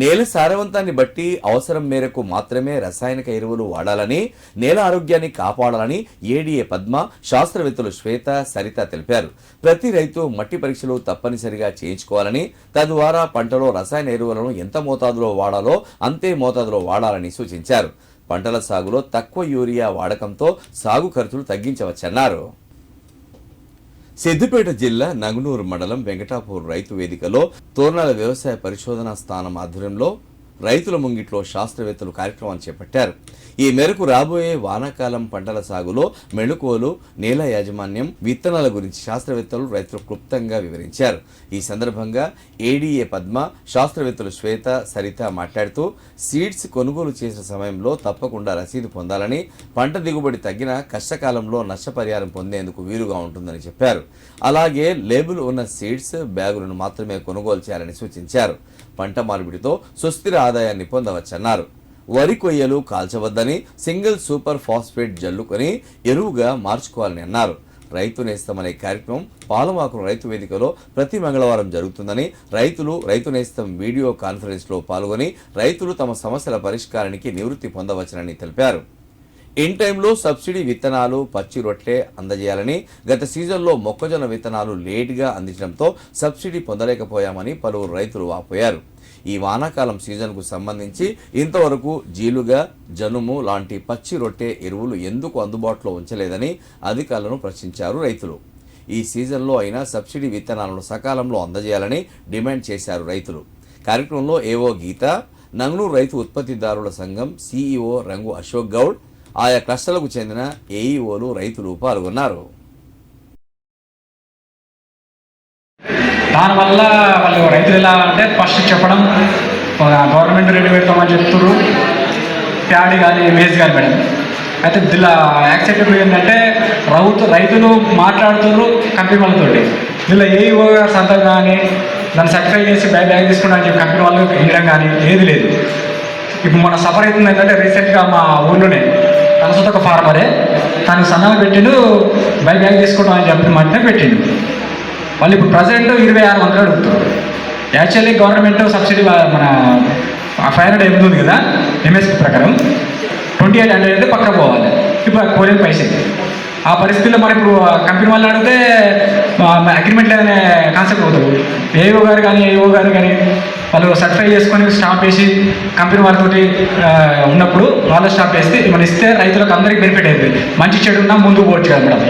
నేల సారవంతాన్ని బట్టి అవసరం మేరకు మాత్రమే రసాయనిక ఎరువులు వాడాలని నేల ఆరోగ్యాన్ని కాపాడాలని ఏడీఏ పద్మ శాస్త్రవేత్తలు శ్వేత సరిత తెలిపారు. ప్రతి రైతు మట్టి పరీక్షలు తప్పనిసరిగా చేయించుకోవాలని తద్వారా పంటలో రసాయన ఎరువులను ఎంత మోతాదులో వాడాలో అంతే మోతాదులో వాడాలని సూచించారు. పంటల సాగులో తక్కువ యూరియా వాడకంతో సాగు ఖర్చులు తగ్గించవచ్చన్నారు. సిద్దిపేట జిల్లా నగునూరు మండలం వెంకటాపూర్ రైతు వేదికలో తోర్నాల వ్యవసాయ పరిశోధనా స్థానం ఆధ్వర్యంలో రైతుల ముంగిట్లో శాస్త్రవేత్తలు కార్యక్రమాలు చేపట్టారు. ఈ మేరకు రాబోయే వానాకాలం పంటల సాగులో మెళుకువలు నేల యాజమాన్యం విత్తనాల గురించి శాస్త్రవేత్తలు రైతులు క్లుప్తంగా వివరించారు. ఈ సందర్భంగా ఏడీఏ పద్మ శాస్త్రవేత్తలు శ్వేత సరిత మాట్లాడుతూ సీడ్స్ కొనుగోలు చేసిన సమయంలో తప్పకుండా రసీదు పొందాలని పంట దిగుబడి తగ్గిన కష్టకాలంలో నష్టపరిహారం పొందేందుకు వీలుగా ఉంటుందని చెప్పారు. అలాగే లేబుల్ ఉన్న సీడ్స్ బ్యాగులను మాత్రమే కొనుగోలు చేయాలని సూచించారు. పంట మార్పిడితో సుస్థిర ఆదాయాన్ని పొందవచ్చన్నారు. వరి కొయ్యలు కాల్చవద్దని సింగిల్ సూపర్ ఫాస్ఫేట్ జల్లుకొని ఎరువుగా మార్చుకోవాలని అన్నారు. రైతు నేస్తం అనే కార్యక్రమం పాలమాకు రైతు వేదికలో ప్రతి మంగళవారం జరుగుతుందని రైతులు రైతు నేస్తం వీడియో కాన్ఫరెన్స్లో పాల్గొని రైతులు తమ సమస్యల పరిష్కారానికి నివృత్తి పొందవచ్చునని తెలిపారు. ఇన్ టైంలో సబ్సిడీ విత్తనాలు పచ్చి రొట్టె అందజేయాలని గత సీజన్లో మొక్కజొన్న విత్తనాలు లేటుగా అందించడంతో సబ్సిడీ పొందలేకపోయామని పలువురు రైతులు వాపోయారు. ఈ వానాకాలం సీజన్కు సంబంధించి ఇంతవరకు జీలుగా జనుము లాంటి పచ్చి రొట్టె ఎరువులు ఎందుకు అందుబాటులో ఉంచలేదని అధికారులను ప్రశ్నించారు రైతులు. ఈ సీజన్లో అయినా సబ్సిడీ విత్తనాలను సకాలంలో అందజేయాలని డిమాండ్ చేశారు రైతులు. కార్యక్రమంలో ఏవో గీత నంగనూరు రైతు ఉత్పత్తిదారుల సంఘం సీఈఓ రంగు అశోక్ గౌడ్ ఆయా క్లస్టర్లకు చెందిన ఏఈఓలు రైతులు పాల్గొన్నారు. దానివల్ల వాళ్ళు రైతులు ఎలా అంటే ఫస్ట్ చెప్పడం గవర్నమెంట్ రేటు పెడతామని చెప్తున్నారు ప్యాడీ కానీ మేజ్ కానీ మేడం. అయితే దీనిలో యాక్సెప్టబుల్ ఏంటంటే ప్రభుత్వ రైతులు మాట్లాడుతున్నారు కంపెనీ వాళ్ళతోటి. దీనిలో ఏఈఓ గారు సంతకం కానీ దాన్ని సర్టిఫై చేసి బ్యాగ్ బ్యాగ్ తీసుకున్నాను చెప్పి కంపెనీ వాళ్ళు వేయడం కానీ ఏది లేదు. ఇప్పుడు మన సఫర్ అవుతుంది ఏంటంటే రీసెంట్గా మా ఊళ్ళోనే తన సొంత ఒక ఫార్మరే తను సన్నాలు పెట్టిండు బై బ్యాగ్ తీసుకుంటాం అని చెప్పిన మధ్య పెట్టిండు. మళ్ళీ ఇప్పుడు ప్రజెంట్ ఇరవై ఆరు వందలు అడుగుతారు యాక్చువల్లీ గవర్నమెంట్ సబ్సిడీ మన ఫైవ్ హండ్రెడ్ ఎనిమిది ఉంది కదా ఎంఎస్పీ ప్రకారం. ట్వంటీ ఎయిట్ హండ్రెడ్ అయితే పక్క పోవాలి. ఇప్పుడు పోలేదు పైసలు ఆ పరిస్థితుల్లో మరి ఇప్పుడు కంపెనీ వాళ్ళు అడిగితే అగ్రిమెంట్ లేదనే కాన్సెప్ట్ అవుతుంది ఏఓ గారు కానీ ఏఓ గారు కానీ వాళ్ళు సర్టిఫై చేసుకొని స్టాప్ వేసి కంపెనీ వారితోటి ఉన్నప్పుడు వాళ్ళు స్టాప్ వేస్తే మనం ఇస్తే రైతులకు అందరికీ బెనిఫిట్ అయింది మంచి చెడు ఉన్నా ముందుకు పోవచ్చు కదా మేడం.